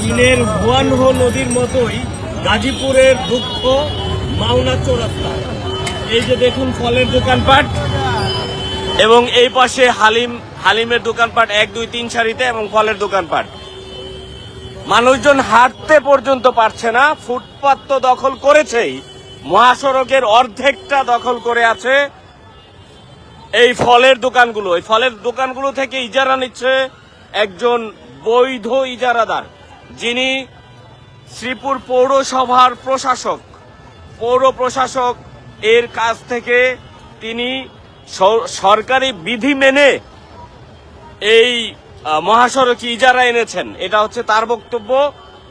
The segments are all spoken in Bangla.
চীনের হুয়ানহো নদীর মতোই গাজীপুরের দুঃখ মাওনা চৌরাস্তা। এই যে দেখুন ফলের দোকানপাট এবং এই পাশে হালিম, হালিমের দোকানপাট এক, দুই, তিন সারিতে এবং ফলের দোকানপাট। মানুষজন হাঁটতে পর্যন্ত পারছে না, ফুটপাত তো দখল করেছেই, মহাসড়কের অর্ধেকটা দখল করে আছে এই ফলের দোকানগুলো। এই ফলের দোকানগুলো থেকে ইজারা নিচ্ছে একজন বৈধ ইজারাদার, যিনি শ্রীপুর পৌরসভার প্রশাসক। পৌর প্রশাসক এর কাছ থেকে তিনি সরকারি বিধি মেনে এই মহাসড়কে ইজারা এনেছেন। এটা হচ্ছে তার বক্তব্য।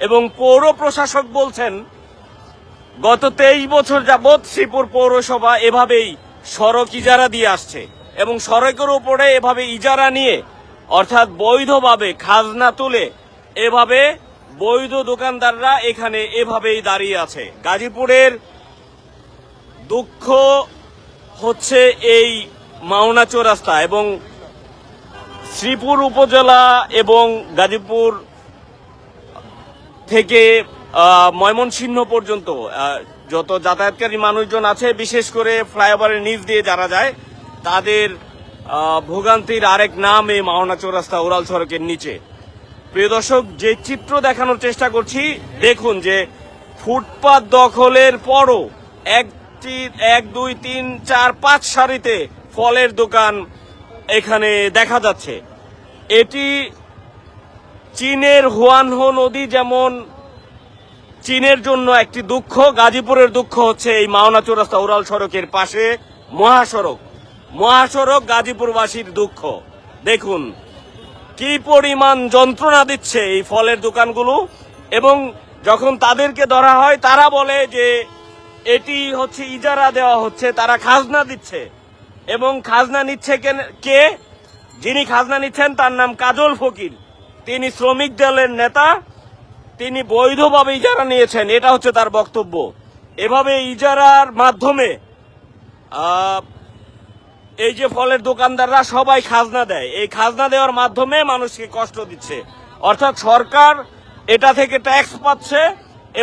এবং পৌর প্রশাসক বলছেন, গত তেইশ বছর যাবৎ শ্রীপুর পৌরসভা এভাবেই সড়ক ইজারা দিয়ে আসছে এবং সড়কের উপরে এভাবে ইজারা নিয়ে অর্থাৎ বৈধভাবে খাজনা তুলে এভাবে বৈধ দোকানদাররা এখানে এভাবেই দাঁড়িয়ে আছে। গাজীপুরের দুঃখ হচ্ছে এই মাওনা চৌরাস্তা এবং শ্রীপুর উপজেলা এবং গাজীপুর থেকে ময়মনসিংহ পর্যন্ত যত যাতায়াতকারী মানুষজন আছে, বিশেষ করে ফ্লাইওভারের নিচ দিয়ে যারা যায়, তাদের ভোগান্তির আরেক নাম এই মাওনা চৌরাস্তা উড়াল সড়কের নিচে। প্রিয় দর্শক, যে চিত্র দেখানোর চেষ্টা করছি, দেখুন যে ফুটপাত দখলের পরও একটি, এক, দুই, তিন, চার, পাঁচ সারিতে ফলের দোকান এখানে দেখা যাচ্ছে। এটি চীনের হুয়ানহো নদী যেমন চীনের জন্য একটি দুঃখ, গাজীপুরের দুঃখ হচ্ছে এই মাওনা চৌরাস্তা উড়াল সড়কের পাশে মহাসড়ক। মহাসড়ক গাজীপুরবাসীর দুঃখ। দেখুন, কি পরিমাণ যন্ত্রণা দিচ্ছে এই ফলের দোকানগুলো এবং যখন তাদেরকে ধরা হয়, তারা বলে যে এটি হচ্ছে ইজারা দেওয়া হচ্ছে, তারা খাজনা দিচ্ছে। এবং খাজনা নিচ্ছে কে? যিনি খাজনা নিচ্ছেন, তার নাম কাজল ফকির। তিনি শ্রমিক দলের নেতা, তিনি বৈধভাবে ইজারা নিয়েছেন, এটা হচ্ছে তার বক্তব্য। এভাবে ইজারার মাধ্যমে এই যে ফলের দোকানদাররা সবাই খাজনা দেয়। এই খাজনা দেওয়ার মাধ্যমে মানুষকে কষ্ট দিচ্ছে। অর্থাৎ সরকার এটা থেকে ট্যাক্স পাচ্ছে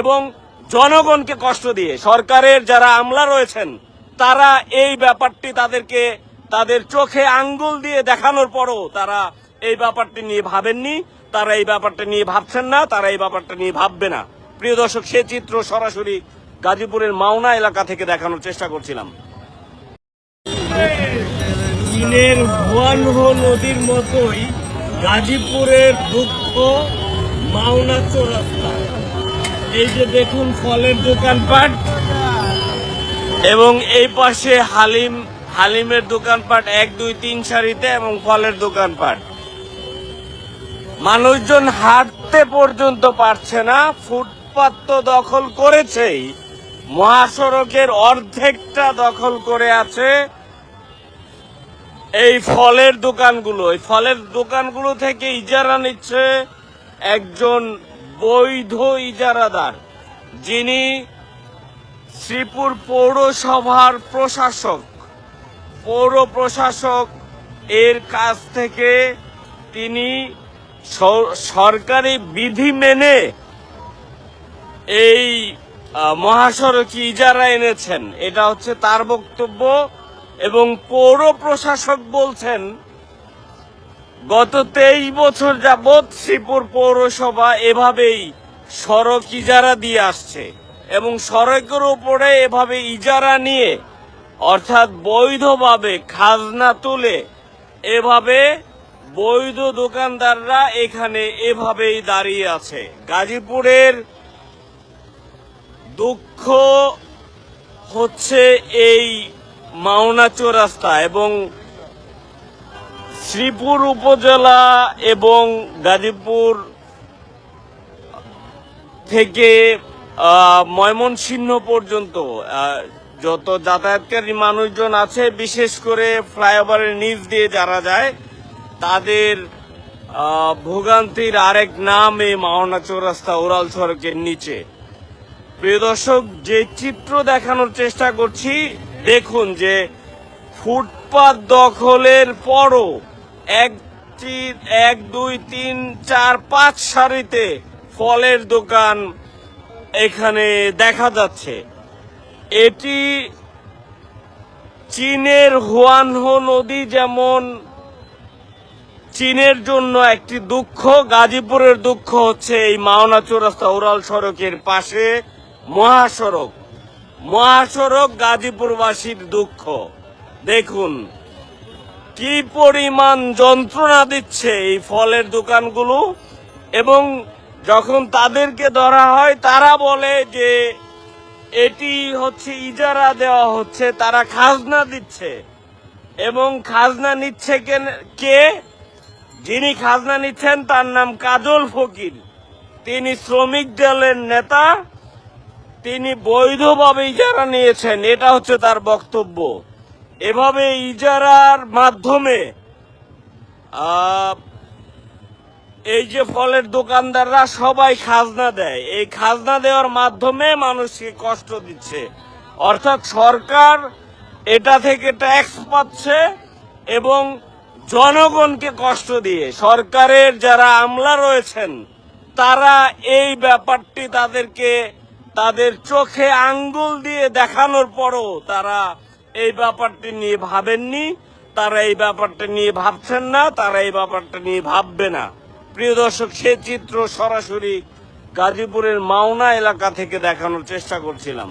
এবং জনগণকে কষ্ট দিয়ে, সরকারের যারা আমলা রয়েছেন, তারা এই ব্যাপারটি তাদেরকে, তাদের চোখে আঙ্গুল দিয়ে দেখানোর পরও তারা এই ব্যাপারটি নিয়ে ভাবেননি। তারা এই ব্যাপারটা নিয়ে ভাবছেন না, তারা এই ব্যাপারটা নিয়ে ভাববে না। প্রিয় দর্শক, সে চিত্র সরাসরি গাজীপুরের মাওনা এলাকা থেকে দেখানোর চেষ্টা করছিলাম। চীনের হুয়ানহো নদীর মতোই গাজীপুরের দুঃখ মাওনা চৌরাস্তা এই যে দেখুন ফলের দোকানপাট এবং এই পাশে হালিম, হালিমের দোকানপাট, এক, দুই, তিন সারিতে এবং ফলের দোকানপাট। মানুষজন হাঁটতে পর্যন্ত পারছে না, ফুটপাত তো দখল করেছেই, মহাসড়কের অর্ধেকটা দখল করে আছে। এই ফলের দোকানগুলো, এই ফলের দোকানগুলো থেকে ইজারা নিচ্ছে একজন বৈধ ইজারাদার, যিনি শ্রীপুর পৌরসভার প্রশাসক। পৌর প্রশাসক এর কাছ থেকে তিনি সরকারি বিধি মেনে এই মহাসড়কে ইজারা এনেছেন। এটা হচ্ছে তার বক্তব্য। এবং পৌর প্রশাসক বলছেন, গত তেইশ বছর যাবৎ শ্রীপুর পৌরসভা এভাবেই সড়ক ইজারা দিয়ে আসছে এবং সড়কের উপরে এভাবে ইজারা নিয়ে, অর্থাৎ বৈধভাবে খাজনা তুলে এভাবে বৈধ দোকানদাররা এখানে এভাবেই দাঁড়িয়ে আছে। গাজীপুরের দুঃখ হচ্ছে এই মাওনা চৌরাস্তা এবং শ্রীপুর উপজেলা এবং গাজীপুর থেকে ময়মনসিংহ পর্যন্ত যত যাতায়াতকারী মানুষজন আছে, বিশেষ করে ফ্লাইওভারের নিচ দিয়ে যারা যায়, তাদের ভোগান্তির আরেক নাম এই মাওনা চৌরাস্তা ওরাল সড়কের নিচে। প্রিয় দর্শক, যে চিত্র দেখানোর চেষ্টা করছি দেখুন যে ফুটপাত দখলের পরও একটি, এক, দুই, তিন, চার, পাঁচ সারিতে ফলের দোকান এখানে দেখা যাচ্ছে। এটি চীনের হুয়ানহো নদী যেমন চীনের জন্য একটি দুঃখ, গাজীপুরের দুঃখ হচ্ছে এই মাওনা চৌরাস্তা উড়াল সড়কের পাশে মহাসড়ক। মহাসড়ক গাজীপুরবাসীর দুঃখ। দেখুন, কি পরিমাণ যন্ত্রণা দিচ্ছে এই ফলের দোকানগুলো এবং যখন তাদেরকে ধরা হয়, তারা বলে যে এটি হচ্ছে ইজারা দেওয়া হচ্ছে, তারা খাজনা দিচ্ছে। এবং খাজনা নিচ্ছে কে? যিনি খাজনা নিচ্ছেন, তার নাম কাজল ফকির। তিনি শ্রমিক দলের নেতা। তিনি বৈধভাবে ইজারা নিয়েছেন, এটা হচ্ছে তার বক্তব্য। এভাবে ইজারার মাধ্যমে এই যে ফলের দোকানদাররা সবাই খাজনা দেয়, এই খাজনা দেওয়ার মাধ্যমে মানুষকে কষ্ট দিচ্ছে। অর্থাৎ সরকার এটা থেকে ট্যাক্স পাচ্ছে এবং জনগণকে কষ্ট দিয়ে, সরকারের যারা আমলা রয়েছেন, তারা এই ব্যাপারটি তাদেরকে তাদের চোখে আঙ্গুল দিয়ে দেখানোর পরও তারা এই ব্যাপারটি নিয়ে ভাবেননি, তারা এই ব্যাপারটা নিয়ে ভাবছেন না, তারা এই ব্যাপারটা নিয়ে ভাববে না। প্রিয় দর্শক, সে চিত্র সরাসরি গাজীপুরের মাওনা এলাকা থেকে দেখানোর চেষ্টা করছিলাম।